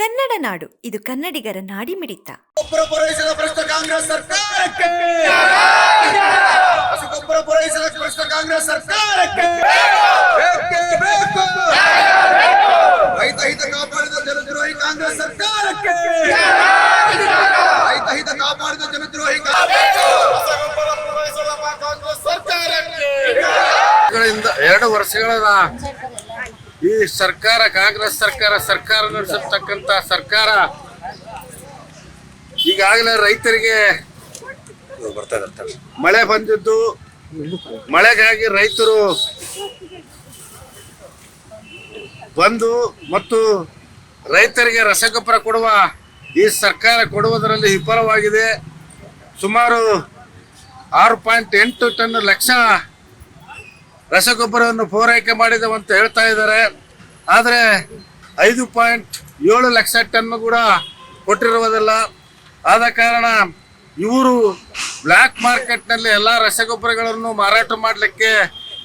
ಕನ್ನಡ ನಾಡು ಇದು ಕನ್ನಡಿಗರ ನಾಡಿ ಮಿಡಿತ ಪೂರೈಸಿದ ಭ್ರಷ್ಟ ಕಾಂಗ್ರೆಸ್ ಸರ್ಕಾರಕ್ಕೆ. ರಸಗೊಬ್ಬರ ಪೂರೈಸಿದ ಭ್ರಷ್ಟ ಕಾಂಗ್ರೆಸ್ ಸರ್ಕಾರಕ್ಕೆ. ಬೇಕೇ ಬೇಕು ರೈತ ಹಿತ ಕಾಪಾಡಿದ ಜನದ್ರೋಹಿ ಕಾಂಗ್ರೆಸ್ ಸರ್ಕಾರಕ್ಕೆ. ರೈತ ಹಿತ ಕಾಪಾಡಿದ ಜನದ್ರೋಹಿ ಕಾಂಗ್ರೆಸ್. ರಸಗೊಬ್ಬರ ಪೂರೈಸಿದ ಕಾಂಗ್ರೆಸ್ ಸರ್ಕಾರಕ್ಕೆ. ಗಳಿಂದ ಎರಡು ವರ್ಷಗಳ ಈ ಸರ್ಕಾರ ಕಾಂಗ್ರೆಸ್ ಸರ್ಕಾರ ಸರ್ಕಾರ ನಡೆಸತಕ್ಕಂತ ಸರ್ಕಾರ ಈಗಾಗಲೇ ರೈತರಿಗೆ ಮಳೆ ಬಂದಿದ್ದು ಮಳೆಗಾಗಿ ರೈತರು ಬಂದು ಮತ್ತು ರೈತರಿಗೆ ರಸಗೊಬ್ಬರ ಕೊಡುವ ಈ ಸರ್ಕಾರ ಕೊಡುವುದರಲ್ಲಿ ವಿಫಲವಾಗಿದೆ. ಸುಮಾರು ಆರು ಪಾಯಿಂಟ್ ಎಂಟು ಟನ್ ಲಕ್ಷ ರಸಗೊಬ್ಬರವನ್ನು ಪೂರೈಕೆ ಮಾಡಿದೆವು ಅಂತ ಹೇಳ್ತಾ ಇದ್ದಾರೆ. ಆದರೆ ಐದು ಪಾಯಿಂಟ್ ಏಳು ಲಕ್ಷ ಟನ್ ಕೂಡ ಕೊಟ್ಟಿರುವುದಿಲ್ಲ. ಆದ ಕಾರಣ ಇವರು ಬ್ಲ್ಯಾಕ್ ಮಾರ್ಕೆಟ್ನಲ್ಲಿ ಎಲ್ಲ ರಸಗೊಬ್ಬರಗಳನ್ನು ಮಾರಾಟ ಮಾಡಲಿಕ್ಕೆ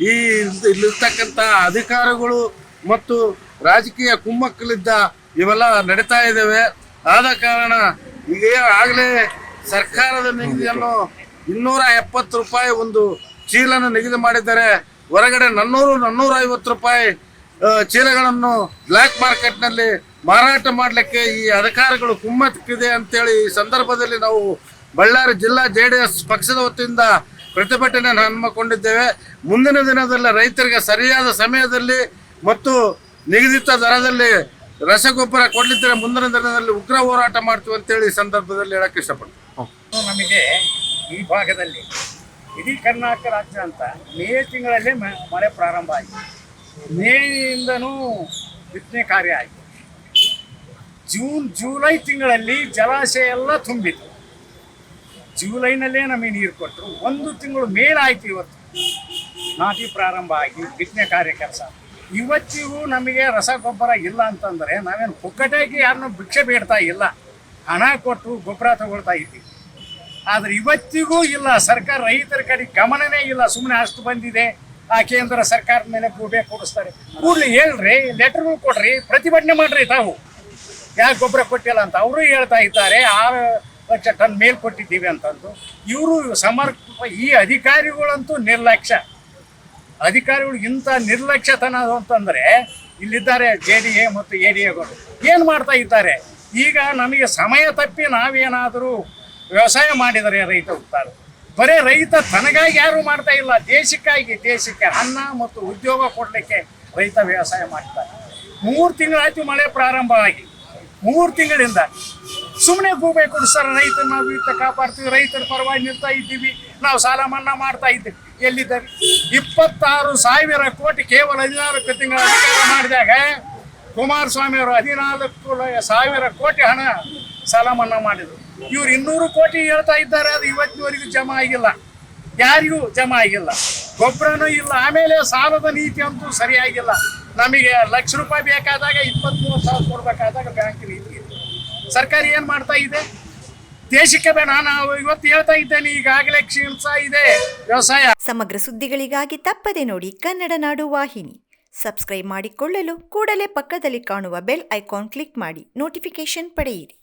ಈ ಇಲ್ಲಿರ್ತಕ್ಕಂಥ ಅಧಿಕಾರಿಗಳು ಮತ್ತು ರಾಜಕೀಯ ಕುಮ್ಮಕ್ಕಲಿದ್ದ ಇವೆಲ್ಲ ನಡೀತಾ ಇದ್ದಾವೆ. ಆದ ಕಾರಣ ಈಗ ಆಗಲೇ ಸರ್ಕಾರದ ನಿಗದಿಯನ್ನು ಇನ್ನೂರ ಎಪ್ಪತ್ತು ರೂಪಾಯಿ ಒಂದು ಚೀಲನ್ನು ನಿಗದಿ ಮಾಡಿದ್ದಾರೆ. ಹೊರಗಡೆ ನನ್ನೂರು ನನ್ನೂರ ಐವತ್ತು ರೂಪಾಯಿ ಚೀಲಗಳನ್ನು ಬ್ಲ್ಯಾಕ್ ಮಾರ್ಕೆಟ್ನಲ್ಲಿ ಮಾರಾಟ ಮಾಡಲಿಕ್ಕೆ ಈ ಅಧಿಕಾರಿಗಳು ಕುಮ್ಮತ್ತಿದೆ ಅಂತೇಳಿ ಈ ಸಂದರ್ಭದಲ್ಲಿ ನಾವು ಬಳ್ಳಾರಿ ಜಿಲ್ಲಾ ಜೆ ಡಿ ಎಸ್ ಪಕ್ಷದ ವತಿಯಿಂದ ಪ್ರತಿಭಟನೆಯನ್ನು ಹಮ್ಮಿಕೊಂಡಿದ್ದೇವೆ. ಮುಂದಿನ ದಿನದಲ್ಲಿ ರೈತರಿಗೆ ಸರಿಯಾದ ಸಮಯದಲ್ಲಿ ಮತ್ತು ನಿಗದಿತ ದರದಲ್ಲಿ ರಸಗೊಬ್ಬರ ಕೊಡಲಿದ್ದರೆ ಮುಂದಿನ ದಿನದಲ್ಲಿ ಉಗ್ರ ಹೋರಾಟ ಮಾಡ್ತೀವಿ ಅಂತೇಳಿ ಈ ಸಂದರ್ಭದಲ್ಲಿ ಹೇಳಕ್ಕೆ ಇಷ್ಟಪಡ್ತೀನಿ. ನಮಗೆ ಈ ಭಾಗದಲ್ಲಿ ಇಡೀ ಕರ್ನಾಟಕ ರಾಜ್ಯ ಅಂತ ಮೇ ತಿಂಗಳಲ್ಲೇ ಮಳೆ ಪ್ರಾರಂಭ ಆಯಿತು. ಮೇಯಿಂದನೂ ಬಿತ್ತನೆ ಕಾರ್ಯ ಆಯಿತು. ಜೂನ್, ಜೂಲೈ ತಿಂಗಳಲ್ಲಿ ಜಲಾಶಯ ಎಲ್ಲ ತುಂಬಿತು ಜೂಲೈನಲ್ಲೇ ನಮಗೆ ನೀರು ಕೊಟ್ಟರು. ಒಂದು ತಿಂಗಳು ಮೇಲಾಯ್ತು ಇವತ್ತು. ನಾಟಿ ಪ್ರಾರಂಭ ಆಗಿ ಬಿತ್ತನೆ ಕಾರ್ಯ ಕೆಲಸ. ಇವತ್ತಿಗೂ ನಮಗೆ ರಸಗೊಬ್ಬರ ಇಲ್ಲ ಅಂತಂದರೆ ನಾವೇನು ಪುಕ್ಕಟಾಗಿ ಯಾರನ್ನೂ ಭಿಕ್ಷೆ ಬೇಡ್ತಾ ಇಲ್ಲ. ಹಣ ಕೊಟ್ಟು ಗೊಬ್ಬರ ತಗೊಳ್ತಾ ಇದ್ದೀವಿ. ಆದ್ರೆ ಇವತ್ತಿಗೂ ಇಲ್ಲ. ಸರ್ಕಾರ ರೈತರ ಕಡೆ ಗಮನನೇ ಇಲ್ಲ. ಸುಮ್ಮನೆ ಅಷ್ಟು ಬಂದಿದೆ. ಆ ಕೇಂದ್ರ ಸರ್ಕಾರದ ಮೇಲೆ ಗೂಬೆ ಕೊಡಿಸ್ತಾರೆ. ಕೂಡಲೇ ಹೇಳ್ರಿ ಲೆಟರ್ಗಳು ಕೊಡ್ರಿ, ಪ್ರತಿಭಟನೆ ಮಾಡ್ರಿ ತಾವು. ಯಾಕೆ ಗೊಬ್ಬರ ಕೊಟ್ಟಿಲ್ಲ ಅಂತ ಅವರು ಹೇಳ್ತಾ ಇದ್ದಾರೆ. ಆರು ಲಕ್ಷ ಟನ್ ಮೇಲ್ ಕೊಟ್ಟಿದ್ದೀವಿ ಅಂತಂದು. ಇವರು ಸಮರ್ಪ, ಈ ಅಧಿಕಾರಿಗಳಂತೂ ನಿರ್ಲಕ್ಷ್ಯ. ಅಧಿಕಾರಿಗಳು ಇಂಥ ನಿರ್ಲಕ್ಷ್ಯತನ ಅಂತಂದ್ರೆ, ಇಲ್ಲಿದ್ದಾರೆ ಜೆ ಡಿ ಎ ಮತ್ತು ಎ ಡಿ ಎಗಳು ಏನು ಮಾಡ್ತಾ ಇದ್ದಾರೆ? ಈಗ ನಮಗೆ ಸಮಯ ತಪ್ಪಿ ನಾವೇನಾದರೂ ವ್ಯವಸಾಯ ಮಾಡಿದರೆ ರೈತ ಉತ್ತಾರ ಬರೇ ರೈತ ತನಗಾಗಿ ಯಾರು ಮಾಡ್ತಾ ಇಲ್ಲ. ದೇಶಕ್ಕಾಗಿ ದೇಶಕ್ಕೆ ಅನ್ನ ಮತ್ತು ಉದ್ಯೋಗ ಕೊಡಲಿಕ್ಕೆ ರೈತ ವ್ಯವಸಾಯ ಮಾಡ್ತಾರೆ ಮೂರು ತಿಂಗಳಾಯ್ತು ಮಳೆ ಪ್ರಾರಂಭ ಆಗಿ. ಮೂರು ತಿಂಗಳಿಂದ. ಸುಮ್ಮನೆ ಗೂಬೆ ಕೊಡಿಸ್ತಾರೆ ರೈತರು ನಾವು ಇತ್ತ ಕಾಪಾಡ್ತೀವಿ, ರೈತರ ಪರವಾಗಿ ನಿಲ್ತಾ ಇದ್ದೀವಿ, ನಾವು ಸಾಲ ಮನ್ನಾ ಮಾಡ್ತಾ ಇದ್ದೀವಿ. ಎಲ್ಲಿದ್ದಾರೆ? ಇಪ್ಪತ್ತಾರು ಸಾವಿರ ಕೋಟಿ ಕೇವಲ ಹದಿನಾಲ್ಕು ತಿಂಗಳ ಅಧಿಕಾರ ಮಾಡಿದಾಗ ಕುಮಾರಸ್ವಾಮಿ ಅವರು ಹದಿನಾಲ್ಕು ಸಾವಿರ ಕೋಟಿ ಹಣ ಸಾಲ ಮನ್ನಾ ಮಾಡಿದ್ರು. ಇವ್ರು ಇನ್ನೂರು ಕೋಟಿ ಹೇಳ್ತಾ ಇದ್ದಾರೆ, ಅದು ಇವತ್ತಿನವರೆಗೂ ಜಮಾ ಆಗಿಲ್ಲ. ಯಾರಿಗೂ ಜಮಾ ಆಗಿಲ್ಲ. ಗೊಬ್ಬರನೂ ಇಲ್ಲ. ಆಮೇಲೆ ಸಾಲದ ನೀತಿ ಅಂತೂ ಸರಿಯಾಗಿಲ್ಲ. ನಮಗೆ ಲಕ್ಷ ರೂಪಾಯಿ ಬೇಕಾದಾಗ ಇಪ್ಪತ್ತ್ಮೂರು ಸಾವಿರ ಕೊಡಬೇಕಾದಾಗ ಬ್ಯಾಂಕ್ ನೀತಿ ಸರ್ಕಾರ ಏನು ಮಾಡ್ತಾ ಇದೆ? ದೇಶಕ್ಕೆ ಬೇಡ. ನಾನು ಇವತ್ತು ಹೇಳ್ತಾ ಇದ್ದೇನೆ, ಈಗಾಗಲೇ ಕ್ಷೀಣಿಸ್ತಾ ಇದೆ ವ್ಯವಸಾಯ. ಸಮಗ್ರ ಸುದ್ದಿಗಳಿಗಾಗಿ ತಪ್ಪದೆ ನೋಡಿ ಕನ್ನಡ ನಾಡು ವಾಹಿನಿ. ಸಬ್ಸ್ಕ್ರೈಬ್ ಮಾಡಿಕೊಳ್ಳಲು ಕೂಡಲೇ ಪಕ್ಕದಲ್ಲಿ ಕಾಣುವ ಬೆಲ್ ಐಕಾನ್ ಕ್ಲಿಕ್ ಮಾಡಿ, ನೋಟಿಫಿಕೇಶನ್ ಪಡೆಯಿರಿ.